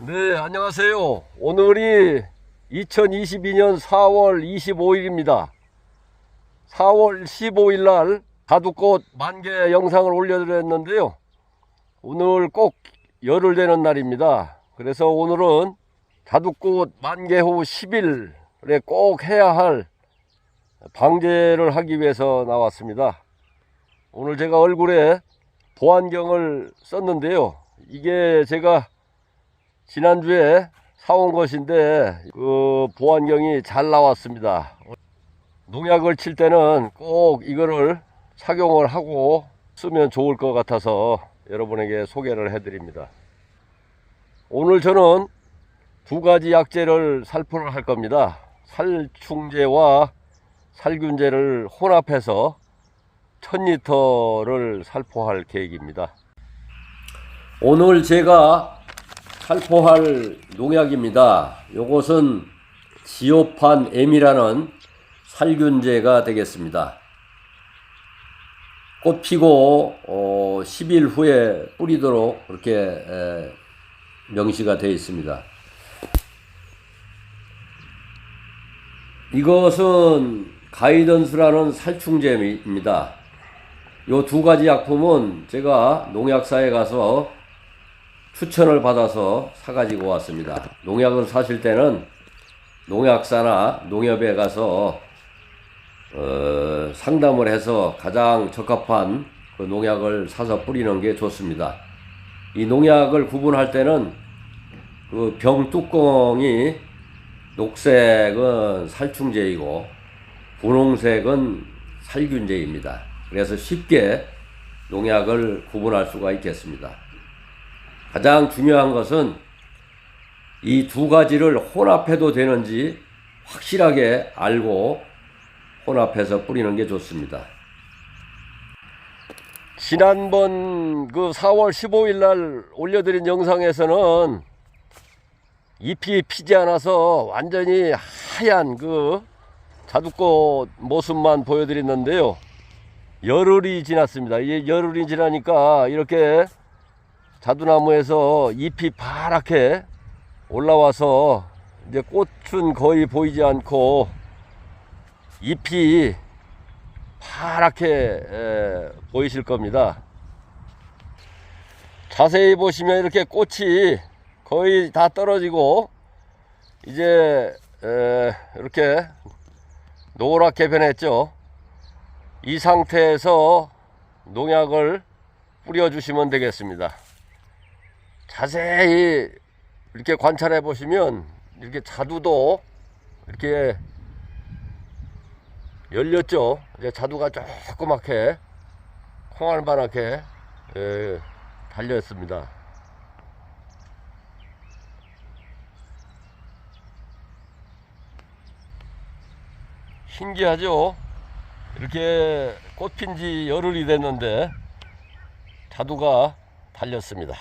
네, 안녕하세요. 오늘이 2022년 4월 25일입니다. 4월 15일 날 가두꽃 만개 영상을 올려드렸는데요. 오늘 꼭 열흘 되는 날입니다. 그래서 오늘은 자두꽃 만개 후 10일에 꼭 해야 할 방제를 하기 위해서 나왔습니다. 오늘 제가 얼굴에 보안경을 썼는데요. 이게 제가 지난주에 사온 것인데 그 보안경이 잘 나왔습니다. 농약을 칠 때는 꼭 이거를 착용을 하고 쓰면 좋을 것 같아서 여러분에게 소개를 해드립니다. 오늘 저는 두 가지 약재를 살포를 할 겁니다. 살충제와 살균제를 혼합해서 1000리터를 살포할 계획입니다. 오늘 제가 살포할 농약입니다. 요것은 지오판 M이라는 살균제가 되겠습니다. 꽃 피고 어, 10일 후에 뿌리도록 그렇게 에, 명시가 되어 있습니다. 이것은 가이던스라는 살충제입니다. 요 두 가지 약품은 제가 농약사에 가서 추천을 받아서 사가지고 왔습니다. 농약을 사실 때는 농약사나 농협에 가서 어, 상담을 해서 가장 적합한 그 농약을 사서 뿌리는 게 좋습니다. 이 농약을 구분할 때는 그 병 뚜껑이 녹색은 살충제이고 분홍색은 살균제입니다. 그래서 쉽게 농약을 구분할 수가 있겠습니다. 가장 중요한 것은 이 두 가지를 혼합해도 되는지 확실하게 알고 혼합해서 뿌리는 게 좋습니다. 지난번 그 4월 15일 날 올려드린 영상에서는 잎이 피지 않아서 완전히 하얀 그 자두꽃 모습만 보여드렸는데요. 열흘이 지났습니다. 이 열흘이 지나니까 이렇게 자두나무에서 잎이 파랗게 올라와서 이제 꽃은 거의 보이지 않고 잎이 파랗게 에, 보이실 겁니다. 자세히 보시면 이렇게 꽃이 거의 다 떨어지고 이제 에, 이렇게 노랗게 변했죠. 이 상태에서 농약을 뿌려주시면 되겠습니다. 자세히 이렇게 관찰해 보시면 이렇게 자두도 이렇게 열렸죠. 이제 자두가 조그맣게 콩알만하게 예, 달렸습니다. 신기하죠? 이렇게 꽃핀 지 열흘이 됐는데 자두가 달렸습니다.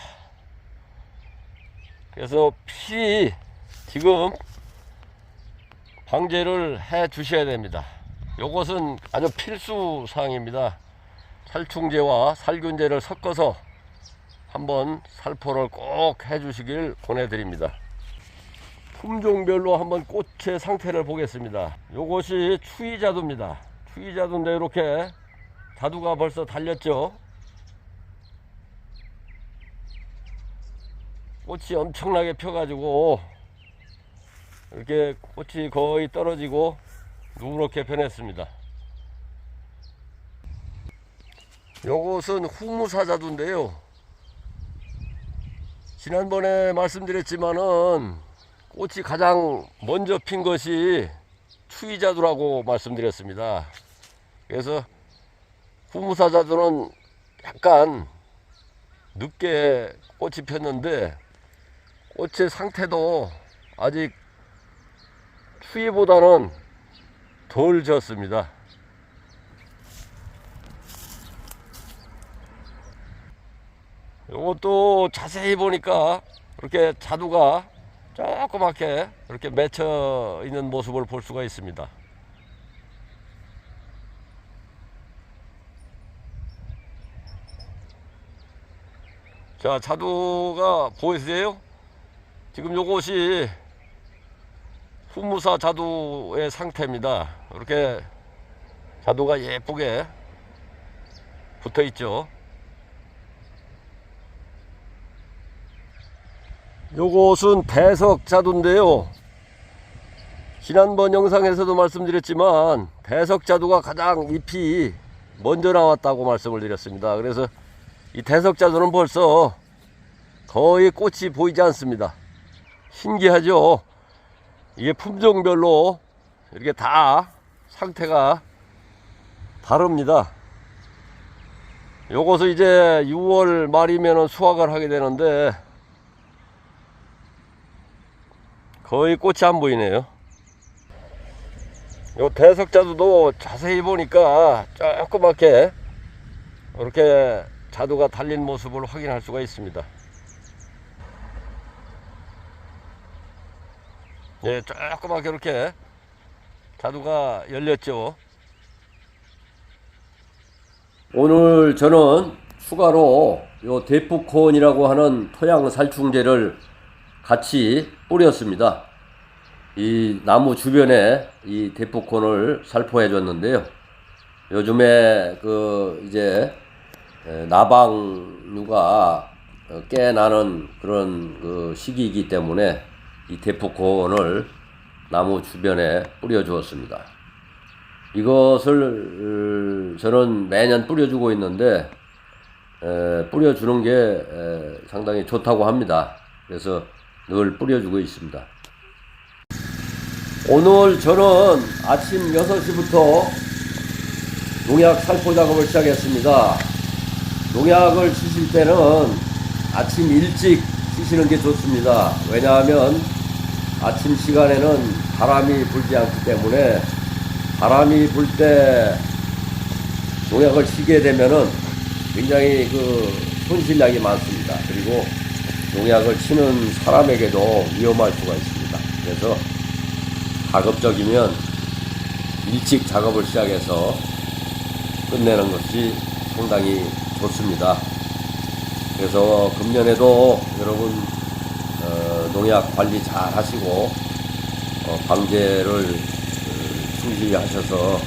그래서 필히 지금 방제를 해 주셔야 됩니다. 요것은 아주 필수 사항입니다. 살충제와 살균제를 섞어서 한번 살포를 꼭 해 주시길 권해드립니다. 품종별로 한번 꽃의 상태를 보겠습니다. 요것이 추위자두입니다. 추위자두인데 이렇게 자두가 벌써 달렸죠. 꽃이 엄청나게 펴가지고 이렇게 꽃이 거의 떨어지고 누렇게 변했습니다. 요것은 후무사자두인데요. 지난번에 말씀드렸지만은 꽃이 가장 먼저 핀 것이 추위자두라고 말씀드렸습니다. 그래서 후무사자두는 약간 늦게 꽃이 폈는데 꽃의 상태도 아직 추위보다는 덜 졌습니다. 이것도 자세히 보니까 이렇게 자두가 조그맣게 이렇게 맺혀 있는 모습을 볼 수가 있습니다. 자, 자두가 보이세요? 지금 요것이 후무사 자두의 상태입니다. 이렇게 자두가 예쁘게 붙어 있죠. 요것은 대석 자두인데요. 지난번 영상에서도 말씀드렸지만 대석 자두가 가장 잎이 먼저 나왔다고 말씀을 드렸습니다. 그래서 이 대석 자두는 벌써 거의 꽃이 보이지 않습니다. 신기하죠? 이게 품종별로 이렇게 다 상태가 다릅니다. 요것은 이제 6월 말이면 수확을 하게 되는데 거의 꽃이 안 보이네요. 요 대석자두도 자세히 보니까 조그맣게 이렇게 자두가 달린 모습을 확인할 수가 있습니다. 예, 조그맣게 이렇게 자두가 열렸죠. 오늘 저는 추가로 요 대포콘이라고 하는 토양 살충제를 같이 뿌렸습니다. 이 나무 주변에 이 대포콘을 살포해 줬는데요. 요즘에 그 이제 에, 나방류가 어, 깨나는 그런 그 시기이기 때문에 이 대포콘을 나무 주변에 뿌려 주었습니다. 이것을 어, 저는 매년 뿌려주고 있는데 에, 뿌려주는 게 에, 상당히 좋다고 합니다. 그래서 늘 뿌려주고 있습니다. 오늘 저는 아침 6시부터 농약 살포 작업을 시작했습니다. 농약을 치실 때는 아침 일찍 치시는 게 좋습니다. 왜냐하면 아침 시간에는 바람이 불지 않기 때문에 바람이 불 때 농약을 치게 되면은 굉장히 그 손실량이 많습니다. 그리고 농약을 치는 사람에게도 위험할 수가 있습니다. 그래서 가급적이면 일찍 작업을 시작해서 끝내는 것이 상당히 좋습니다. 그래서 금년에도 여러분 어, 농약 관리 잘 하시고 어, 방제를 어, 충실히 하셔서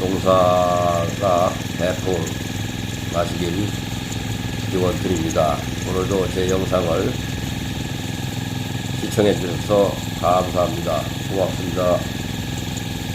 농사가 대풍 나시길 기원 드립니다. 오늘도 제 영상을 시청해 주셔서 감사합니다. 고맙습니다.